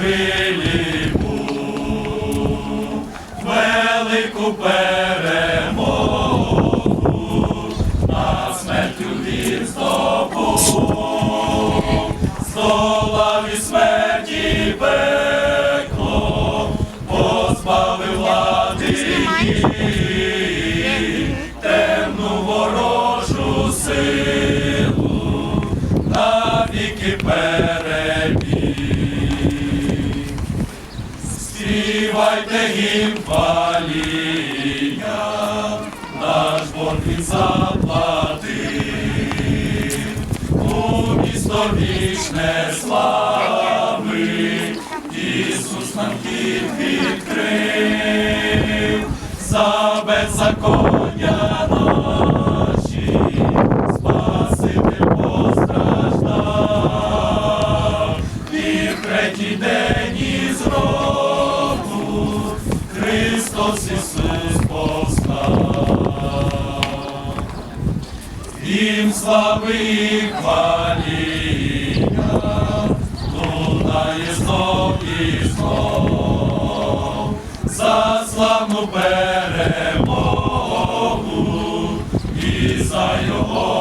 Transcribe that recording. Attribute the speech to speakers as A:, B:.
A: виліву, велику перемогу, над смертю він здобув, здолав і смерті пекло, позбавив влади темну ворожу силу, навіки переміг. Співайте гімн паління, наш борг він заплатив, у місто вічне слави, Ісус нам хід відкрив, за беззаконня Христос Ісус повстав, Їм слабих хваління лунає знов. За славну перемогу. І за його.